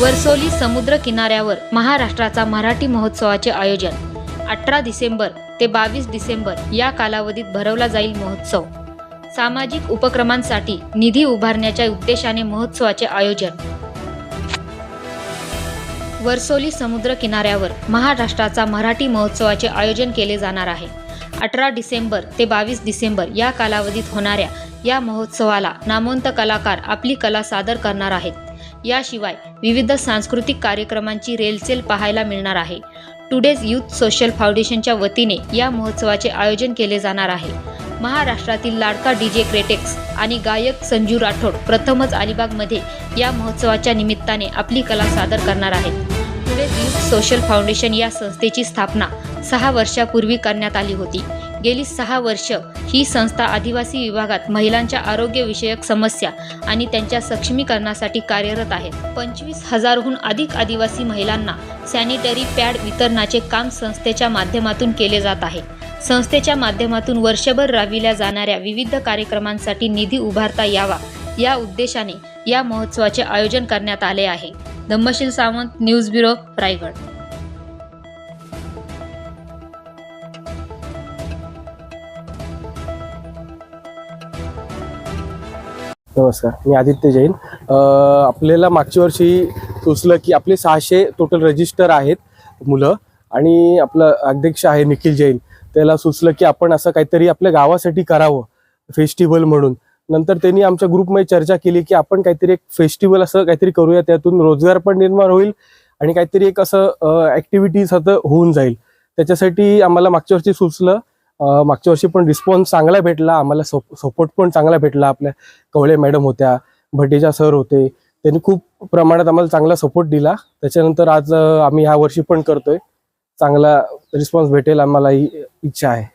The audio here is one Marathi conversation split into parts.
वर्सोली समुद्र किनाऱ्यावर महाराष्ट्राचा मराठी महोत्सवाचे आयोजन. अठरा डिसेंबर ते बावीस डिसेंबर या कालावधीत भरवला जाईल महोत्सव. सामाजिक उपक्रमांसाठी निधी उभारण्याच्या उद्देशाने महोत्सवाचे आयोजन. वर्सोली समुद्र किनाऱ्यावर महाराष्ट्राचा मराठी महोत्सवाचे आयोजन केले जाणार आहे. अठरा डिसेंबर ते बावीस डिसेंबर या कालावधीत होणाऱ्या या महोत्सवाला नामवंत कलाकार आपली कला सादर करणार आहेत. याशिवाय विविध सांस्कृतिक कार्यक्रमांची रेलचेल पाहायला मिळणार आहे. टुडेज यूथ सोशल फाउंडेशनच्या वतीने या महोत्सवाचे आयोजन केले जाणार आहे. महाराष्ट्रातील लाडका डीजे क्रेटेक्स आणि गायक संजू राठोड प्रथमच अलिबागमध्ये या महोत्सवाच्या निमित्ताने आपली कला सादर करणार आहेत. टुडेज यूथ सोशल फाउंडेशन या संस्थेची स्थापना सहा वर्षापूर्वी करण्यात आली होती. गेली सहा वर्ष ही संस्था आदिवासी विभागात महिलांच्या आरोग्यविषयक समस्या आणि त्यांच्या सक्षमीकरणासाठी कार्यरत आहे. पंचवीस हजारहून अधिक आदिवासी महिलांना सॅनिटरी पॅड वितरणाचे काम संस्थेच्या माध्यमातून केले जात आहे. संस्थेच्या माध्यमातून वर्षभर राबविल्या जाणाऱ्या विविध कार्यक्रमांसाठी निधी उभारता यावा या उद्देशाने या महोत्सवाचे आयोजन करण्यात आले आहे. Dhammasheel Sawant news bureau Raigad. नमस्कार मी आदित्य जैन. आपल्याला मागच्या वर्षी सुचलं की आपले सहाशे टोटल रजिस्टर आहेत मुलं आणि आपलं अध्यक्ष आहे निखिल जैन. त्याला सुचलं की आपण असं काहीतरी आपल्या गावासाठी करावं फेस्टिवल म्हणून. नंतर त्यांनी आमच्या ग्रुपमध्ये चर्चा केली की आपण काहीतरी एक फेस्टिवल असं काहीतरी करूया त्यातून रोजगार पण निर्माण होईल आणि काहीतरी एक असं ॲक्टिव्हिटीज आता होऊन जाईल. त्याच्यासाठी आम्हाला मागच्या वर्षी सुचलं मागच्या वर्षी पण रिस्पॉन्स चांगला भेटला. आम्हाला सपोर्ट पण चांगला भेटला. आपल्या कवळे मॅडम होत्या भटेजा सर होते. त्यांनी खूप प्रमाणात आम्हाला चांगला सपोर्ट दिला. त्याच्यानंतर आज आम्ही ह्या वर्षी पण करतोय. चांगला रिस्पॉन्स भेटेल आम्हाला ही इच्छा आहे.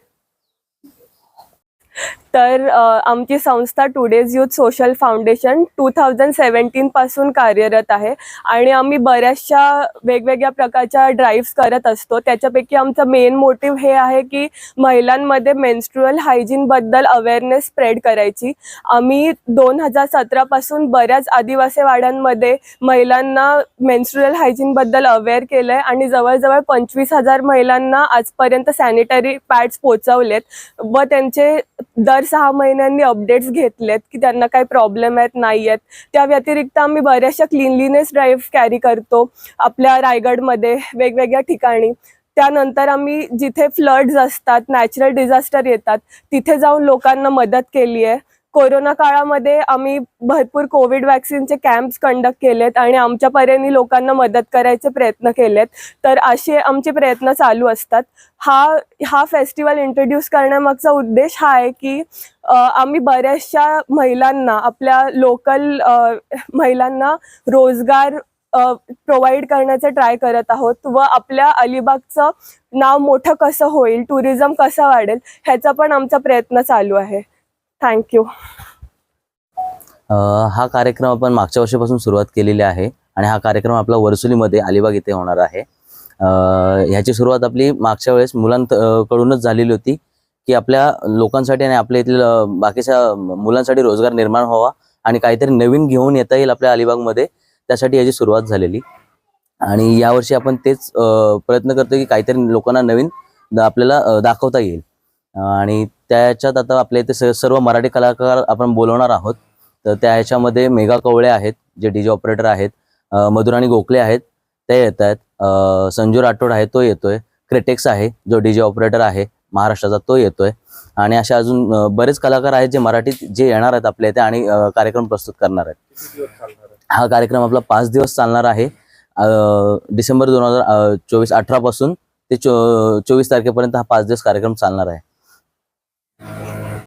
तर आमची संस्था today's youth social foundation two thousand सेवन्टीनपासून कार्यरत आहे आणि आम्ही बऱ्याचशा वेगवेगळ्या प्रकारच्या ड्राईव्स करत असतो. त्याच्यापैकी आमचं मेन मोटिव्ह हे आहे की महिलांमध्ये मेन्स्ट्रुअल हायजीनबद्दल अवेअरनेस स्प्रेड करायची. आम्ही दोन हजार सतरापासून बऱ्याच आदिवासी वाड्यांमध्ये महिलांना मेन्स्ट्रुअल हायजीनबद्दल अवेअर केलं आहे आणि जवळजवळ पंचवीस हजार महिलांना आजपर्यंत सॅनिटरी पॅड्स पोचवलेत व त्यांचे दर सहा महिन्यांनी अपडेट्स घेतलेत की त्यांना काही प्रॉब्लेम आहेत नाही आहेत त्या व्यतिरिक्त आम्ही बऱ्याचशा क्लिनलीनेस ड्राईव्ह कॅरी करतो आपल्या रायगडमध्ये वेगवेगळ्या ठिकाणी. त्यानंतर आम्ही जिथे फ्लड्स असतात नॅचरल डिझास्टर येतात तिथे जाऊन लोकांना मदत केली आहे कोरोना काळामध्ये आम्ही भरपूर कोविड वॅक्सिनचे कॅम्प्स कंडक्ट केलेत आणि आमच्या परीने लोकांना मदत करायचे प्रयत्न केलेत. तर असे आमचे प्रयत्न चालू असतात. हा हा फेस्टिवल इंट्रोड्यूस करण्यामागचा उद्देश हा आहे की आम्ही बऱ्याचशा महिलांना आपल्या लोकल महिलांना रोजगार प्रोव्हाइड करण्याचं ट्राय करत आहोत व आपल्या अलिबागचं नाव मोठं कसं होईल टुरिझम कसं वाढेल ह्याचा पण आमचा प्रयत्न चालू आहे. थँक्यू हा कार्यक्रम आपण मागच्या वर्षीपासून सुरुवात केलेली आहे आणि हा कार्यक्रम आपला वर्सुलीमध्ये अलिबाग इथे होणार आहे. ह्याची सुरुवात आपली मागच्या वेळेस मुलांकडूनच झालेली होती की आपल्या लोकांसाठी आणि आपल्या इथल्या बाकीच्या मुलांसाठी रोजगार निर्माण व्हावा आणि काहीतरी नवीन घेऊन येता येईल आपल्या अलिबागमध्ये. त्यासाठी याची सुरुवात झालेली. आणि यावर्षी आपण तेच प्रयत्न करतो की काहीतरी लोकांना नवीन आपल्याला दाखवता येईल. आणि त्याच्यात आता आपल्या इथे स- सर्व मराठी कलाकार आपण बोलवणार आहोत. तर त्या ह्याच्यामध्ये मेघा कवळे आहेत जे डीजे ऑपरेटर आहेत मधुराणी गोखले आहेत ते येत आहेत. संजू राठोड आहे तो येतोय. क्रेटेक्स आहे जो डीजे ऑपरेटर आहे महाराष्ट्राचा तो येतोय. आणि असे अजून बरेच कलाकार आहेत जे मराठीत जे येणार आहेत आपल्या इथे आणि कार्यक्रम प्रस्तुत करणार आहेत. हा कार्यक्रम आपला पाच दिवस चालणार आहे. डिसेंबर दोन हजार चोवीस अठरा पासून ते चो चोवीस तारखेपर्यंत हा पाच दिवस कार्यक्रम चालणार आहे. Yeah.